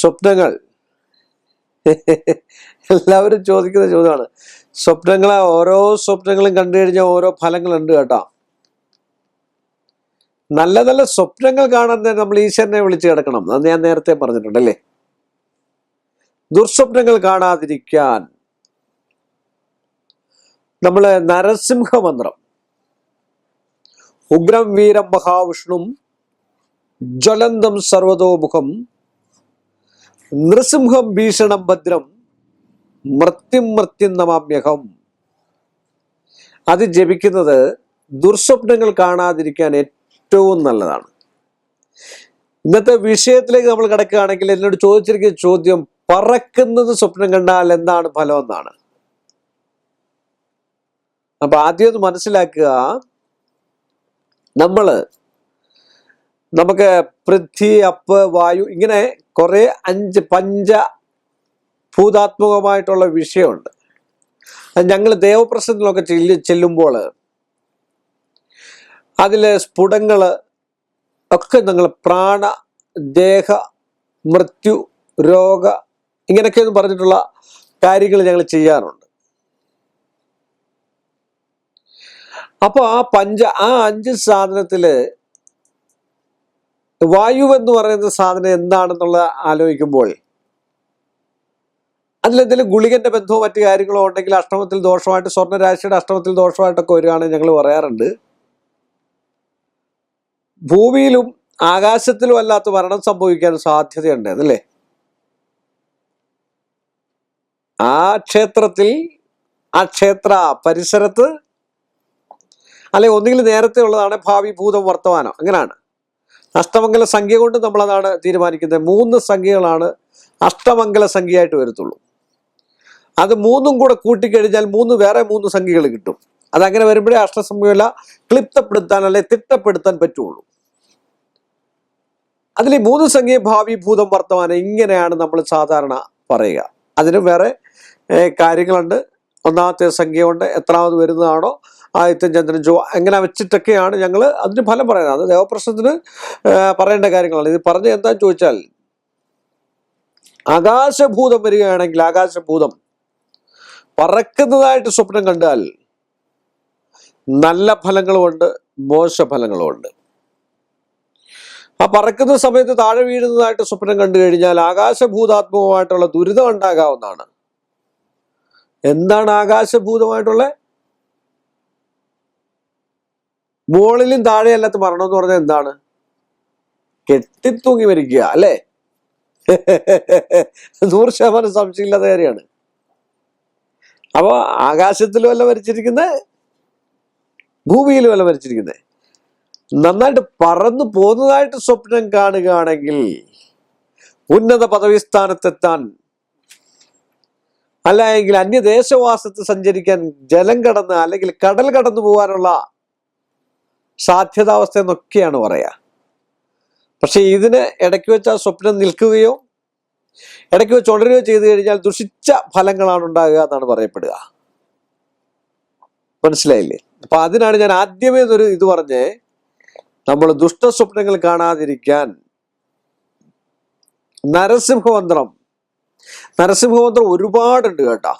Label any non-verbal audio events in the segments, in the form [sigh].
സ്വപ്നങ്ങൾ. എല്ലാവരും ചോദിക്കുന്ന ചോദ്യമാണ്. സ്വപ്നങ്ങളെ ഓരോ സ്വപ്നങ്ങളും കണ്ടു കഴിഞ്ഞാൽ ഓരോ ഫലങ്ങളുണ്ട് കേട്ടോ. നല്ല നല്ല സ്വപ്നങ്ങൾ കാണാൻ നമ്മൾ ഈശ്വരനെ വിളിച്ച് കിടക്കണം. അത് ഞാൻ നേരത്തെ പറഞ്ഞിട്ടുണ്ടല്ലേ ദുർസ്വപ്നങ്ങൾ കാണാതിരിക്കാൻ നമ്മൾ നരസിംഹ മന്ത്രം ഉഗ്രം വീരം മഹാവിഷ്ണു ജ്വലന്തം സർവതോമുഖം നൃസിംഹം ഭീഷണം ഭദ്രം മൃത്യും മൃത്യും നമാമ്യഹം. അത് ജപിക്കുന്നത് ദുർസ്വപ്നങ്ങൾ കാണാതിരിക്കാൻ ഏറ്റവും നല്ലതാണ്. ഇന്നത്തെ വിഷയത്തിലേക്ക് നമ്മൾ കിടക്കുകയാണെങ്കിൽ എന്നോട് ചോദിച്ചിരിക്കുന്ന ചോദ്യം പറക്കുന്നത് സ്വപ്നം കണ്ടാൽ എന്താണ് ഫലം എന്നാണ്. അപ്പൊ ആദ്യം ഒന്ന് മനസ്സിലാക്കുക നമ്മൾ നമുക്ക് പൃഥ്വി അപ്പ് വായു ഇങ്ങനെ കുറെ അഞ്ച് പഞ്ച ഭൂതാത്മകമായിട്ടുള്ള വിഷയമുണ്ട്. അത് ഞങ്ങൾ ദേവപ്രശ്നത്തിലൊക്കെ ചെല്ലു ചെല്ലുമ്പോൾ അതിലെ സ്ഫുടങ്ങൾ ഒക്കെ നിങ്ങൾ പ്രാണ ദേഹ മൃത്യു രോഗ ഇങ്ങനെയൊക്കെയെന്ന് പറഞ്ഞിട്ടുള്ള കാര്യങ്ങൾ ഞങ്ങൾ ചെയ്യാറുണ്ട്. അപ്പോൾ ആ പഞ്ച ആ അഞ്ച് സാധനത്തിൽ വായു എന്ന് പറയുന്ന സാധനം എന്താണെന്നുള്ള ആലോചിക്കുമ്പോൾ അതിലെന്തെങ്കിലും ഗുളികന്റെ ബന്ധമോ മറ്റു കാര്യങ്ങളോ ഉണ്ടെങ്കിൽ അഷ്ടമത്തിൽ ദോഷമായിട്ട് സ്വർണരാശിയുടെ അഷ്ടമത്തിൽ ദോഷമായിട്ടൊക്കെ വരികയാണെങ്കിൽ ഞങ്ങൾ പറയാറുണ്ട്. ഭൂമിയിലും ആകാശത്തിലും അല്ലാത്ത മരണം സംഭവിക്കാൻ സാധ്യതയുണ്ട് അതല്ലേ? ആ ക്ഷേത്രത്തിൽ ആ ക്ഷേത്ര പരിസരത്ത് അല്ലെ ഒന്നുകിൽ നേരത്തെ ഉള്ളതാണ് ഭാവി ഭൂതം വർത്തമാനം അങ്ങനെയാണ്. അഷ്ടമംഗല സംഖ്യ കൊണ്ട് നമ്മൾ അതാണ് തീരുമാനിക്കുന്നത്. മൂന്ന് സംഖ്യകളാണ് അഷ്ടമംഗല സംഖ്യയായിട്ട് വരത്തുള്ളൂ. അത് മൂന്നും കൂടെ കൂട്ടിക്കഴിഞ്ഞാൽ മൂന്ന് വേറെ മൂന്ന് സംഖ്യകൾ കിട്ടും. അതങ്ങനെ വരുമ്പോഴേ അഷ്ടസംഖ്യല ക്ലിപ്തപ്പെടുത്താൻ അല്ലെ തിട്ടപ്പെടുത്താൻ പറ്റുള്ളൂ. അതിൽ ഈ മൂന്ന് സംഖ്യ ഭാവി ഭൂതം വർത്തമാനം ഇങ്ങനെയാണ് നമ്മൾ സാധാരണ പറയുക. അതിന് വേറെ കാര്യങ്ങളുണ്ട്. ഒന്നാമത്തെ സംഖ്യ കൊണ്ട് എത്രാമത് വരുന്നതാണോ ആദിത്യം ചന്ദ്രൻ ചൊവ്വ അങ്ങനെ വെച്ചിട്ടൊക്കെയാണ് ഞങ്ങൾ അതിന് ഫലം പറയുന്നത്. അത് ദേവപ്രശ്നത്തിന് പറയേണ്ട കാര്യങ്ങളാണ്. ഇത് പറഞ്ഞ എന്താന്ന് ചോദിച്ചാൽ ആകാശഭൂതം വരികയാണെങ്കിൽ ആകാശഭൂതം പറക്കുന്നതായിട്ട് സ്വപ്നം കണ്ടാൽ നല്ല ഫലങ്ങളുമുണ്ട് മോശ ഫലങ്ങളുമുണ്ട് ആ പറക്കുന്ന സമയത്ത് താഴെ വീഴുന്നതായിട്ട് സ്വപ്നം കണ്ടു കഴിഞ്ഞാൽ ആകാശഭൂതാത്മകമായിട്ടുള്ള ദുരിതം ഉണ്ടാകാവുന്നതാണ്. എന്താണ് ആകാശഭൂതമായിട്ടുള്ള മുകളിലും താഴെ അല്ലാത്ത മരണം എന്ന് പറഞ്ഞാൽ എന്താണ്? കെട്ടിത്തൂങ്ങി മരിക്കുക അല്ലേ? [laughs] നൂറ് ശതമാനം സംശയമില്ലാത്ത കാര്യമാണ്. അപ്പോ ആകാശത്തിലും അല്ല മരിച്ചിരിക്കുന്നത് ഭൂമിയിലും അല്ല മരിച്ചിരിക്കുന്നത് നന്നായിട്ട് പറന്നു പോകുന്നതായിട്ട് സ്വപ്നം കാണുകയാണെങ്കിൽ ഉന്നത പദവി സ്ഥാനത്തെത്താൻ അല്ല എങ്കിൽ അന്യദേശവാസത്ത് സഞ്ചരിക്കാൻ ജലം കടന്ന് അല്ലെങ്കിൽ കടൽ കടന്നു പോകാനുള്ള സാധ്യതാവസ്ഥ എന്നൊക്കെയാണ് പറയാ. പക്ഷേ ഇതിന് ഇടയ്ക്ക് വെച്ച് ആ സ്വപ്നം നിൽക്കുകയോ ഇടയ്ക്ക് വെച്ച് ഉണരുകയോ ചെയ്തു കഴിഞ്ഞാൽ ദുഷിച്ച ഫലങ്ങളാണ് ഉണ്ടാകുക എന്നാണ് പറയപ്പെടുക. മനസ്സിലായില്ലേ? അപ്പൊ അതിനാണ് ഞാൻ ആദ്യമേ ഒരു ഇത് പറഞ്ഞേ നമ്മൾ ദുഷ്ടസ്വപ്നങ്ങൾ കാണാതിരിക്കാൻ നരസിംഹമന്ത്രം നരസിംഹമന്ത്രം ഒരുപാടുണ്ട് കേട്ടോ.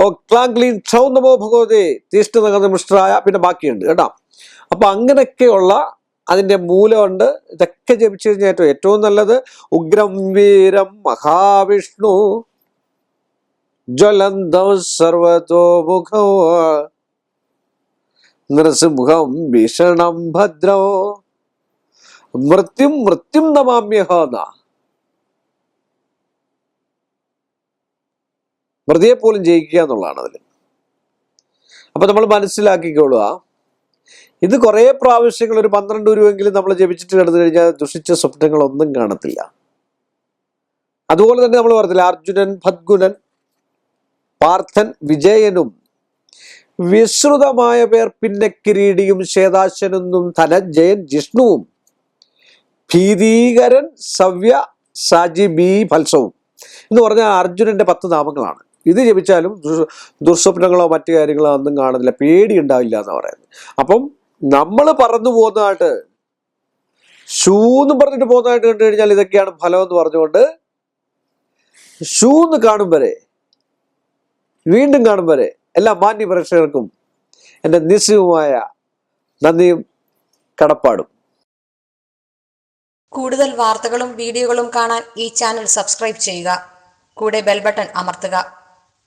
ഓ ക്ലാം ക്ലീൻ ക്ഷൗ പിന്നെ ബാക്കിയുണ്ട് കേട്ടോ. അപ്പൊ അങ്ങനെയൊക്കെയുള്ള അതിന്റെ മൂലമുണ്ട്. ഇതൊക്കെ ജപിച്ചു കഴിഞ്ഞാൽ ഏറ്റവും നല്ലത്. ഉഗ്രം വീരം മഹാവിഷ്ണു. ജ്വലന്തം സർവതോമുഖോ നൃസിംഹം ഭീഷണം ഭദ്രോ. മൃത്യും മൃത്യും നമാമ്യഹ എന്നാ മൃതിയെ പോലും ജയിക്കുക എന്നുള്ളതാണ് അതിൽ അപ്പൊ നമ്മൾ മനസ്സിലാക്കിക്കൊള്ളുക ഇത് കുറേ പ്രാവശ്യങ്ങൾ ഒരു പന്ത്രണ്ട് രൂപയെങ്കിലും നമ്മൾ ജപിച്ചിട്ട് കിടന്നു കഴിഞ്ഞാൽ ദുഷിച്ച സ്വപ്നങ്ങളൊന്നും കാണത്തില്ല. അതുപോലെ തന്നെ നമ്മൾ പറഞ്ഞില്ല അർജുനൻ ഭദ്ഗുനൻ പാർത്ഥൻ വിജയനും വിശ്രുതമായ പേർ പിന്നെ കിരീടിയും ശ്വേതാശനെന്നും ധനഞ്ജയൻ ജിഷ്ണുവും ഭീതീകരൻ സവ്യ സജിബി ഫൽസവും. എന്ന് പറഞ്ഞാൽ അർജുനന്റെ പത്ത് നാമങ്ങളാണ്. ഇത് ജപിച്ചാലും ദുർസ്വപ്നങ്ങളോ മറ്റു കാര്യങ്ങളോ ഒന്നും കാണുന്നില്ല പേടി ഉണ്ടാവില്ല എന്ന് പറയുന്നത്. അപ്പം നമ്മൾ പറഞ്ഞു പോകുന്നതായിട്ട് ഷൂ എന്ന് പറഞ്ഞിട്ട് പോകുന്നതായിട്ട് കണ്ടു കഴിഞ്ഞാൽ ഇതൊക്കെയാണ് ഫലം എന്ന് പറഞ്ഞുകൊണ്ട് ഷൂന്ന് കാണും വരെ വീണ്ടും കാണും വരെ എല്ലാ മാന്യ പ്രേക്ഷകർക്കും എന്റെ നിസ്സുമായ നന്ദിയും കടപ്പാടും. കൂടുതൽ വാർത്തകളും വീഡിയോകളും കാണാൻ ഈ ചാനൽ സബ്സ്ക്രൈബ് ചെയ്യുക. കൂടെ ബെൽബട്ടൺ അമർത്തുക.